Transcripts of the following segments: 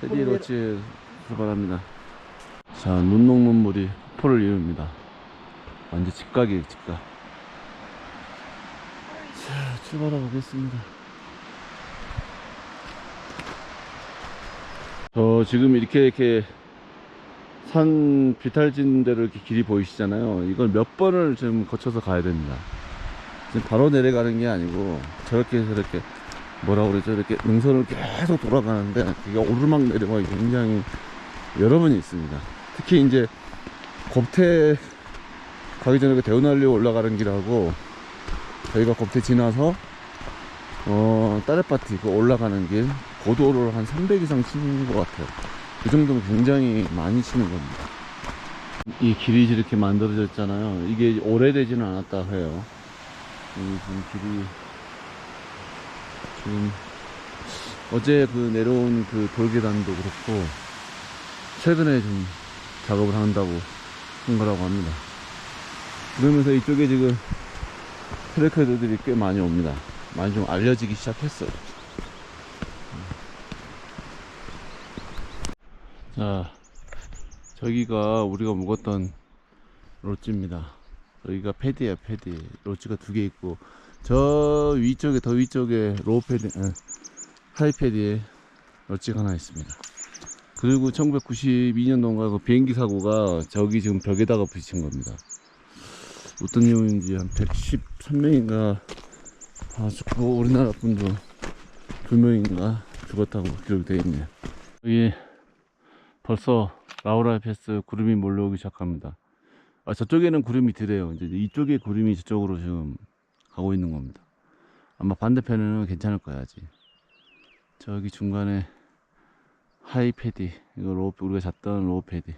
패디 로지 출발합니다. 자 눈 녹는 물이 포를 이룹니다. 완전 직각이에요 직각. 자 출발하고 보겠습니다. 저 지금 이렇게 이렇게 산 비탈진 대로 이렇게 길이 보이시잖아요. 이걸 몇 번을 좀 거쳐서 가야 됩니다. 바로 내려가는 게 아니고 저렇게 해서 이렇게 뭐라 그러죠? 이렇게 능선을 계속 돌아가는데 이게 오르막 내려가기 굉장히 여러 번이 있습니다. 특히 이제 곱태 가기 전에 그 대운할리 올라가는 길하고 저희가 곱태 지나서 어 따레파티 그 올라가는 길 고도를 한 300 이상 치는 것 같아요. 그 정도면 굉장히 많이 치는 겁니다. 이 길이 이렇게 만들어졌잖아요. 이게 오래되지는 않았다 해요. 이 지금 길이 지금 어제 그 내려온 그 돌계단도 그렇고 최근에 좀 작업을 한다고 한 거라고 합니다. 그러면서 이쪽에 지금 트레커들이 꽤 많이 옵니다. 많이 좀 알려지기 시작했어요. 자, 저기가 우리가 묵었던 로찌입니다. 여기가 패드야, 패드. 로찌가 두 개 있고, 저 위쪽에, 더 위쪽에 로우 패드, 아, 하이 패드에 로찌가 하나 있습니다. 그리고 1992년도인가 그 비행기 사고가 저기 지금 벽에다가 붙인 겁니다. 어떤 이유인지 한 113명인가, 아, 죽고 우리나라 분도 두 명인가 죽었다고 기록이 되어 있네요. 여기 벌써 라우라 패스 구름이 몰려오기 시작합니다. 아, 저쪽에는 구름이 덜해요. 이제 이쪽에 구름이 저쪽으로 지금 가고 있는 겁니다. 아마 반대편에는 괜찮을 거야, 아직. 저기 중간에 하이 패디, 이거 로우, 우리가 잤던 로우 패디.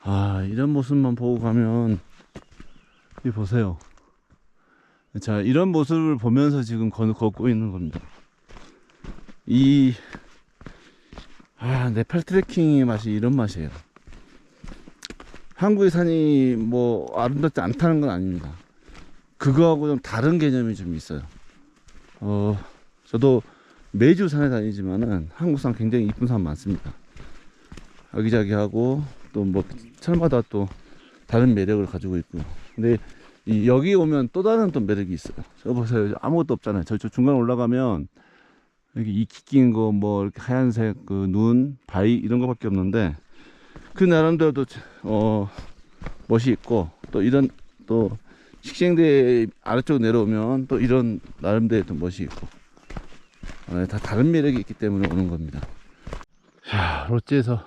아, 이런 모습만 보고 가면, 이 보세요. 자, 이런 모습을 보면서 지금 걷, 걷고 있는 겁니다. 이, 아, 네팔 트레킹의 맛이 이런 맛이에요. 한국의 산이 뭐 아름답지 않다는 건 아닙니다. 그거하고 좀 다른 개념이 좀 있어요. 어, 저도 매주 산에 다니지만은 한국 산 굉장히 이쁜 산 많습니다. 아기자기하고 또뭐 산마다 또 다른 매력을 가지고 있고. 근데 이 여기 오면 또 다른 또 매력이 있어요. 저 보세요. 아무것도 없잖아요. 저, 저 중간 올라가면 여기 이끼 낀 거 뭐 이렇게 하얀색 그 눈, 바위 이런 거밖에 없는데 그 나름대로도 어 멋이 있고 또 이런 또 식생대 아래쪽 내려오면 또 이런 나름대로 또 멋이 있고 어, 다 다른 매력이 있기 때문에 오는 겁니다. 자, 롯지에서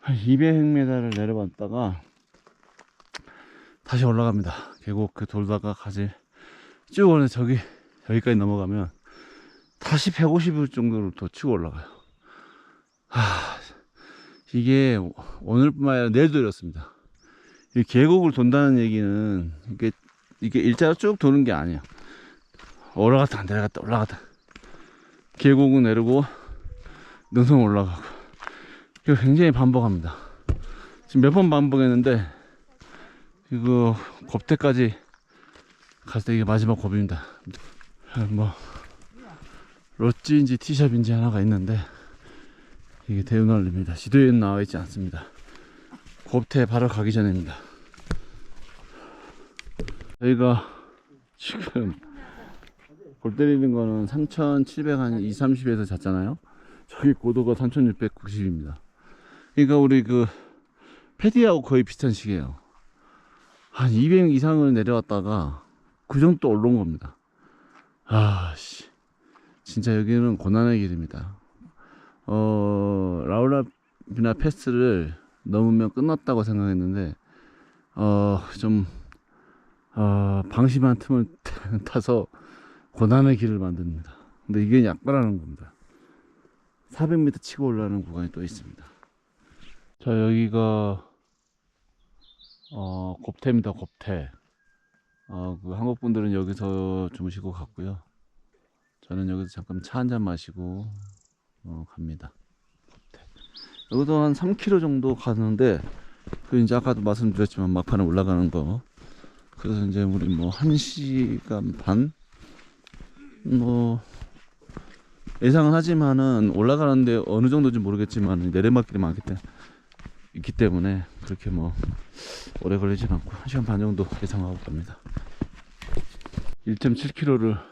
한 200m를 내려봤다가 다시 올라갑니다. 계곡 그 돌다가 가지 쭉 오는 저기 여기까지 넘어가면 다시 150일 정도로 더 치고 올라가요. 하, 이게 오늘뿐만 아니라 내일도 이렇습니다. 이 계곡을 돈다는 얘기는 이게 이게 일자로 쭉 도는 게 아니야. 올라갔다 내려갔다 올라갔다. 계곡은 내리고 능선 올라가고. 이거 굉장히 반복합니다. 지금 몇 번 반복했는데 이거 곱대까지 갔을 때 이게 마지막 곱입니다. 뭐 로찌인지 티샵인지 하나가 있는데 이게 대운할입니다. 지도에는 나와 있지 않습니다. 곱태 바로 가기 전입니다. 저희가 지금 골 때리는 거는 3,700 한 2, 30에서 잤잖아요. 저기 고도가 3,690입니다. 그러니까 우리 그 패디하고 거의 비슷한 시기예요. 한 200 이상을 내려왔다가 그 정도 올라온 겁니다. 아, 씨. 진짜 여기는 고난의 길입니다. 어, 라울라비나 패스를 넘으면 끝났다고 생각했는데, 어, 좀, 어, 방심한 틈을 타서 고난의 길을 만듭니다. 근데 이게 약발하는 겁니다. 400m 치고 올라가는 구간이 또 있습니다. 자, 여기가, 어, 곱태입니다, 곱태. 어, 그 한국 분들은 여기서 주무시고 갔고요. 저는 여기서 잠깐 차 한 잔 마시고 어, 갑니다. 여기서 한 3km 정도 가는데 그 이제 아까도 말씀드렸지만 막판에 올라가는 거 그래서 이제 우리 뭐 1시간 반? 뭐 예상은 하지만은 올라가는데 어느 정도인지 모르겠지만 내리막길이 많기 때문에 있기 때문에 그렇게 뭐 오래 걸리진 않고 1시간 반 정도 예상하고 갑니다 1.7km를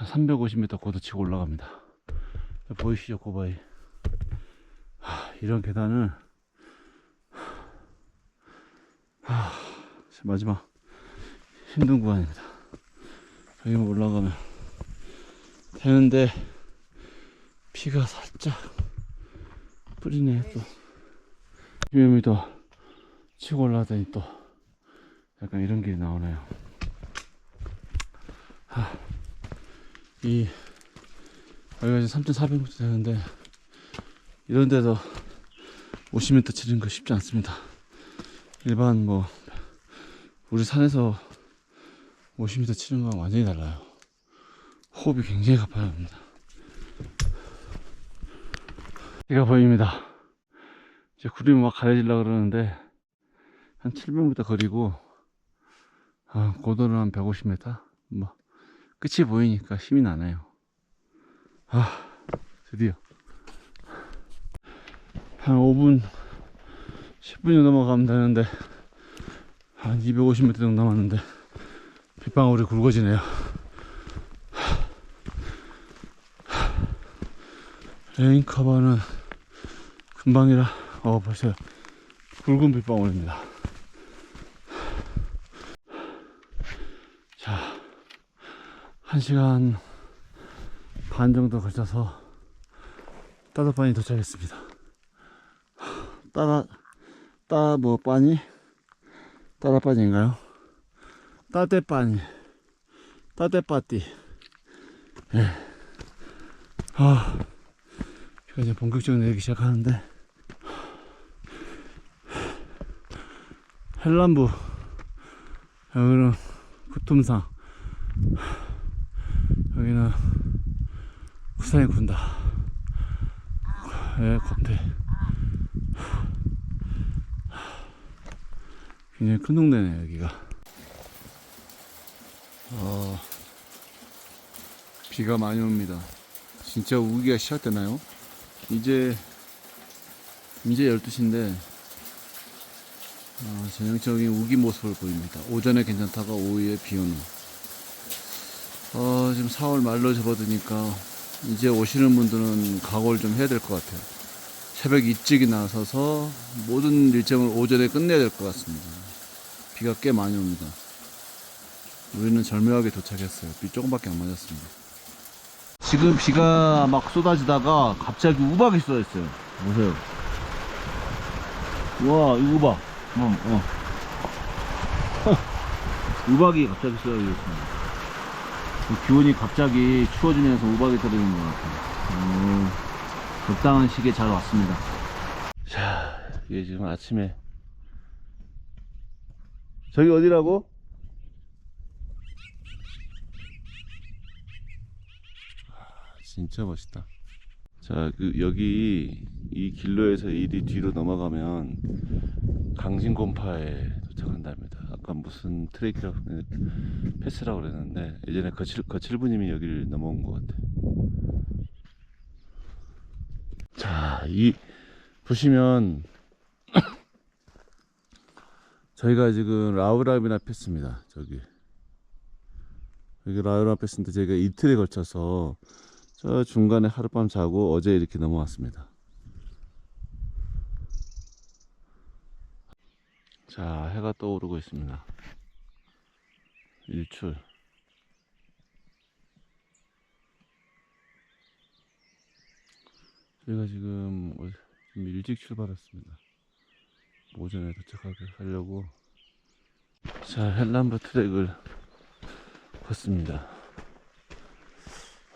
한 350m 고도치고 올라갑니다. 보이시죠 고바이 하, 이런 계단을. 하, 마지막 힘든 구간입니다. 여기만 올라가면 되는데 피가 살짝 뿌리네 또. 600m 치고 올라가더니 또 약간 이런 길이 나오네요. 하, 이 여기가 이제 3,400m 되는데 이런 데서 50m 치는 거 쉽지 않습니다. 일반 뭐 우리 산에서 50m 치는 거랑 완전히 달라요. 호흡이 굉장히 가파야 합니다. 비가 보입니다. 이제 구름이 막 가려지려고 그러는데 한 700m 거리고 아, 고도는 한 150m 뭐 끝이 보이니까 힘이 나네요. 아 드디어. 한 5분 10분이 넘어가면 되는데 한 250m 정도 남았는데 빗방울이 굵어지네요. 레인커버는 금방이라 어 벌써 굵은 빗방울입니다 자 1시간 반 정도 걸쳐서 따다반이 도착했습니다. 따다 따 뭐 빠니 따다빠니인가요? 따대빠니 따대빠띠 예. 아 비가 이제 본격적으로 내리기 시작하는데. 헬란부 여기는 구툼상 여기는 구산이 군다. 예, 겉에 굉장히 큰 동네네 여기가. 어, 비가 많이 옵니다. 진짜 우기가 시작되나요? 이제 이제 12시인데 어, 전형적인 우기 모습을 보입니다. 오전에 괜찮다가 오후에 비 오는 어, 지금 4월 말로 접어드니까 이제 오시는 분들은 각오를 좀 해야 될 것 같아요. 새벽 일찍이 나서서 모든 일정을 오전에 끝내야 될 것 같습니다. 비가 꽤 많이 옵니다. 우리는 절묘하게 도착했어요. 비 조금밖에 안 맞았습니다. 지금 비가 막 쏟아지다가 갑자기 우박이 쏟아졌어요. 보세요. 와, 이거 우박. 어, 어. 우박이 갑자기 쏟아졌습니다. 그 기온이 갑자기 추워지면서 우박이 떨어지는 것 같아요. 음, 적당한 시기에 잘 왔습니다. 자, 이게 지금 아침에 저기 어디라고? 아, 진짜 멋있다. 자, 그 여기 이 길로에서 이리 뒤로 넘어가면 강진곰파에 도착한답니다. 아까 무슨 트레이크라고 패스라고 그랬는데 예전에 거칠 거칠부님이 여기를 넘어온 것 같아요. 자, 이 보시면 저희가 지금 라우라비나 패스입니다. 저기 여기 라우라비나 패스인데 저희가 이틀에 걸쳐서 저 중간에 하룻밤 자고 어제 이렇게 넘어왔습니다. 자, 해가 떠오르고 있습니다. 일출. 저희가 지금 어- 좀 일찍 출발했습니다. 오전에 도착하게 하려고 자 헬란브 트랙을 걷습니다.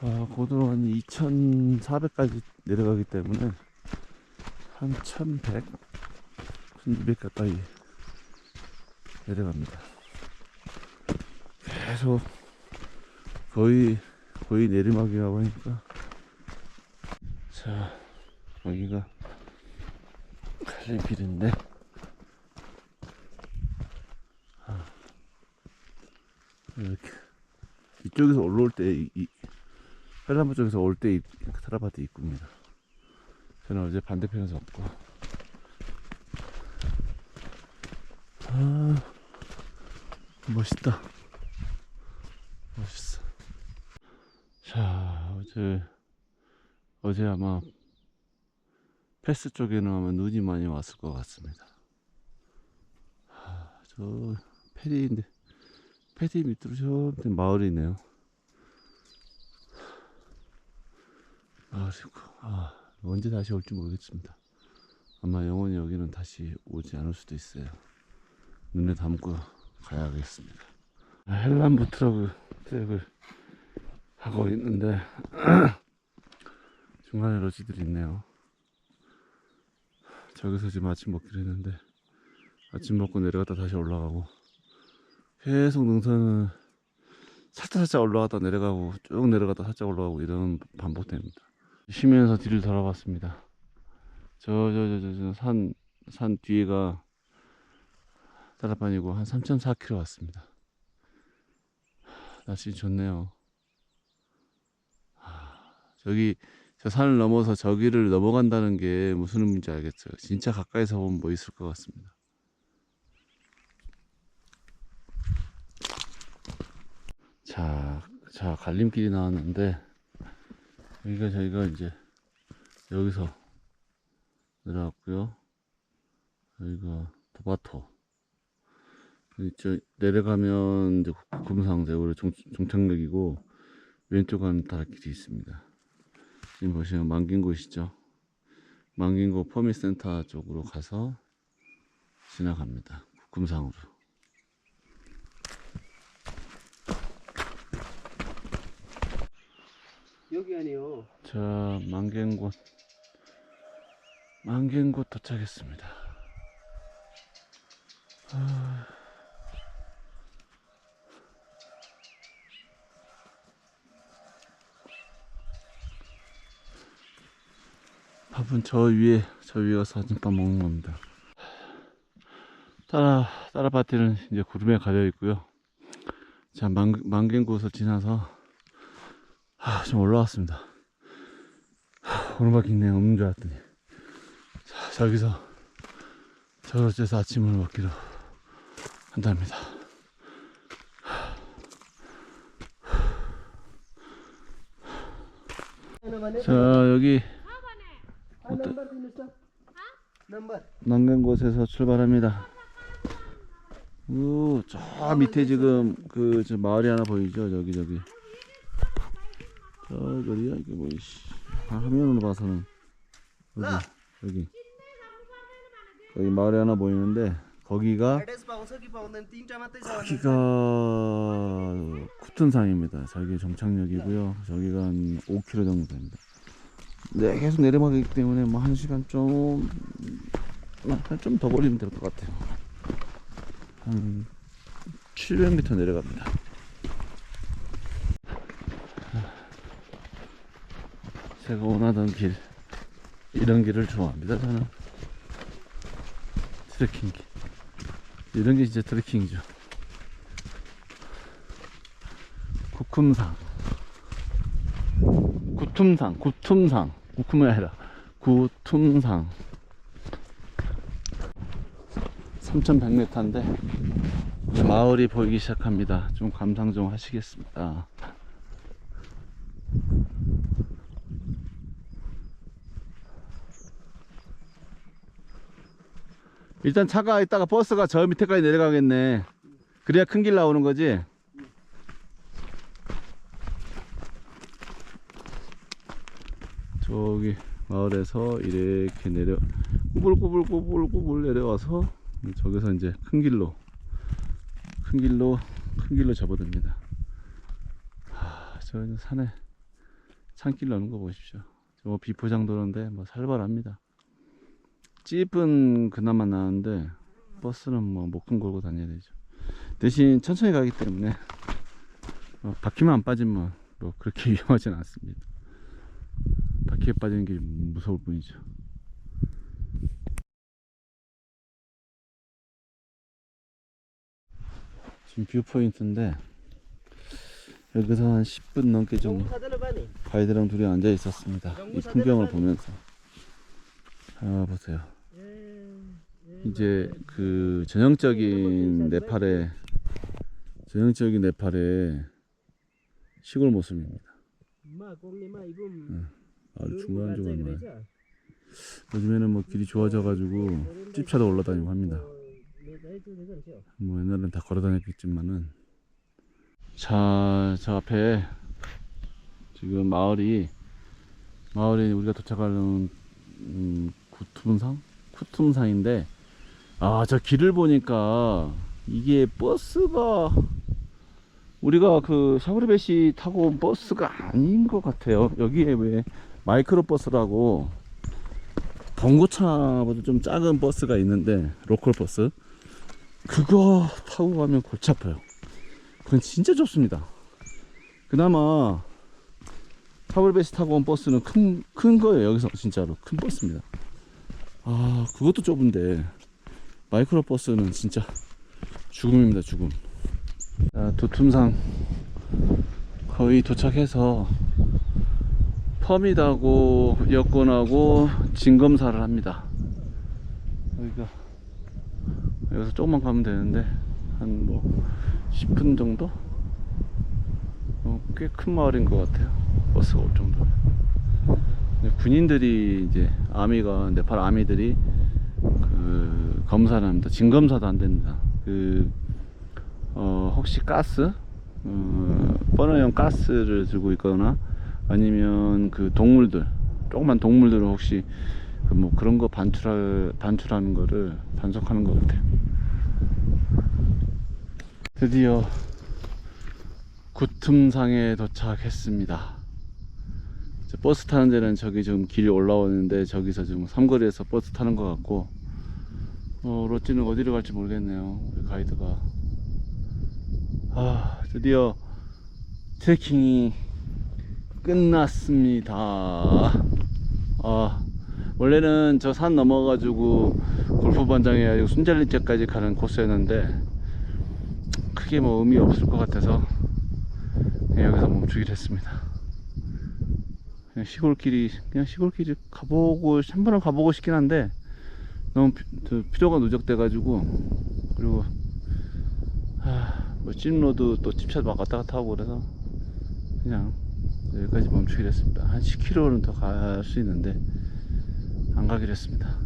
아, 고도로 한 2,400까지 내려가기 때문에 한 1,100, 1,200 가까이 내려갑니다. 계속 거의 거의 내리막이라고 하니까 자 여기가 갈림길인데 아, 이렇게 이쪽에서 올라올 때 이, 이 헬라부 쪽에서 올때 트라바트 입구입니다. 저는 어제 반대편에서 왔고. 아 멋있다. 멋있어. 자 어제 어제 아마 패스 쪽에는 아마 눈이 많이 왔을 것 같습니다. 아, 저 페리인데 페리 밑으로 저 밑에 마을이네요 마을이고 아 언제 다시 올지 모르겠습니다 아마 영원히 여기는 다시 오지 않을 수도 있어요 눈에 담고 가야겠습니다. 헬란부 트럭을 트랙을 하고 있는데 중간에 러지들이 있네요. 저기서 지금 아침 먹기로 했는데 아침 먹고 내려갔다 다시 올라가고 계속 능선은 살짝 살짝 올라갔다 내려가고 쭉 내려갔다 살짝 올라가고 이런 반복됩니다. 쉬면서 뒤를 돌아봤습니다. 저 저 저 저 산 산 뒤에가 따라판이고 한 3.4km 왔습니다. 날씨 좋네요. 하, 저기 저 산을 넘어서 저기를 넘어간다는 게 무슨 의미인지 알겠어요. 진짜 가까이서 보면 뭐 있을 것 같습니다. 자, 자 갈림길이 나왔는데 여기가 저희가 이제 여기서 내려왔고요. 여기가 도바토. 저 내려가면 이제 금상대우로 종착역이고 왼쪽은 다락길이 있습니다. 지금 보시면 만긴곳이죠. 만긴곳 퍼미센터 쪽으로 가서 지나갑니다. 금상으로. 여기 아니요. 자, 만갱곳 만갱곳 도착했습니다. 아... 밥은 저 위에 저 위에 가서 아침밥 먹는 겁니다. 따라 따라 파티는 이제 구름에 가려 있고요. 자 만, 만갱곳을 지나서 하, 좀 올라왔습니다. 하, 오르막 있네 없는 줄 알았더니 자, 저기서 저로째서 아침을 먹기로 한답니다. 자 여기 난간 곳에서 출발합니다. 우저 밑에 지금 그저 마을이 하나 보이죠 저기 저기. 어, 저거리야 이게 뭐 씨. 아, 화면으로 봐서는 여기 여기 여기 마을이 하나 보이는데 거기가 거기가 쿠튼산입니다. 저기 정착역이고요. 저기가 한 5km 정도 됩니다. 네, 계속 내려가기 때문에 뭐 한 시간 좀, 아, 좀더 걸리면 될 것 같아요. 한 700m 내려갑니다. 제가 원하던 길, 이런 길을 좋아합니다. 저는 트레킹 길. 이런 게 진짜 트레킹이죠. 구쿰상. 구툼상, 구툼상. 구쿰이 아니라 구툼상. 3100m인데 마을이 보이기 시작합니다. 좀 감상 좀 하시겠습니다. 일단 차가 있다가 버스가 저 밑에까지 내려가겠네. 그래야 큰 길 나오는 거지. 저기 마을에서 이렇게 내려 꾸불꾸불꾸불꾸불 내려와서 저기서 이제 큰 길로 큰 길로 큰 길로 접어듭니다. 하, 저 산에 산길 나는 거 보십시오. 저 비포장도로인데 뭐 살벌합니다. 집은 그나마 나는데 버스는 뭐 목금 걸고 다녀야 되죠. 대신 천천히 가기 때문에 어, 바퀴만 안 빠지면 뭐 그렇게 위험하진 않습니다. 바퀴에 빠지는 게 무서울 뿐이죠. 지금 뷰포인트인데 여기서 한 10분 넘게 정도 가이드랑 둘이 앉아 있었습니다. 이 풍경을 보면서. 아 보세요. 이제 그 전형적인 네팔의 전형적인 네팔의 시골 모습입니다. Ibu. 아주 중간중간 말. 요즘에는 뭐 길이 좋아져가지고 집차도 올라다니고 합니다. 뭐 옛날엔 다 걸어다녔겠지만은 자, 저 앞에 지금 마을이 마을에 우리가 도착하는 음, 구툼상? 쿠툼상인데 아 저 길을 보니까 이게 버스가 우리가 그 샤브르베시 타고 온 버스가 아닌 것 같아요. 여기에 왜 마이크로 버스라고 봉고차보다 좀 작은 버스가 있는데 로컬 버스. 그거 타고 가면 골치 아파요. 그건 진짜 좋습니다. 그나마 샤브르베시 타고 온 버스는 큰, 큰 거예요 여기서 진짜로. 큰 버스입니다. 아 그것도 좁은데 마이크로 버스는 진짜 죽음입니다 죽음. 자, 도툼상 거의 도착해서 펌이하고 여권하고 진검사를 합니다. 여기가 여기서 조금만 가면 되는데 한 뭐 10분 정도? 어, 꽤큰 마을인 것 같아요. 버스가 올 근데 군인들이 이제 아미가 네팔 아미들이 그 검사를 합니다. 진검사도 안 됩니다. 그 어, 혹시 가스 어, 버너형 가스를 들고 있거나 아니면 그 동물들 조그만 동물들을 혹시 그 뭐 그런 거 반출할 반출하는 거를 단속하는 것 같아요. 드디어 구tum상에 도착했습니다. 버스 타는 데는 저기 지금 길이 올라오는데 저기서 지금 삼거리에서 버스 타는 것 같고 어, 로찌는 어디로 갈지 모르겠네요 우리 가이드가. 아 드디어 트레킹이 끝났습니다. 아 원래는 저 산 넘어가지고 골프반장에 순잘리째까지 가는 코스였는데 크게 뭐 의미 없을 것 같아서 여기서 멈추기로 했습니다. 그냥 시골길이 그냥 시골길이 가보고 한 번은 가보고 싶긴 한데 너무 피로가 누적돼 가지고 그리고 뭐 찜로도 또 집차 막 왔다 갔다 하고 그래서 그냥 여기까지 멈추기로 했습니다. 한 10km는 더 갈 수 있는데 안 가기로 했습니다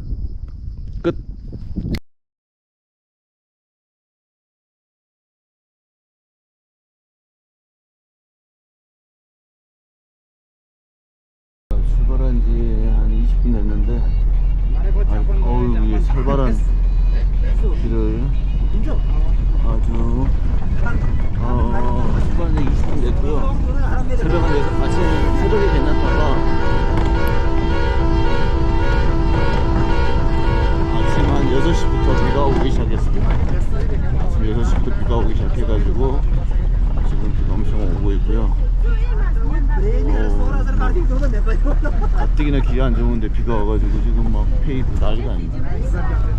비가 와가지고 지금 막 페이도 난리가 아닙니다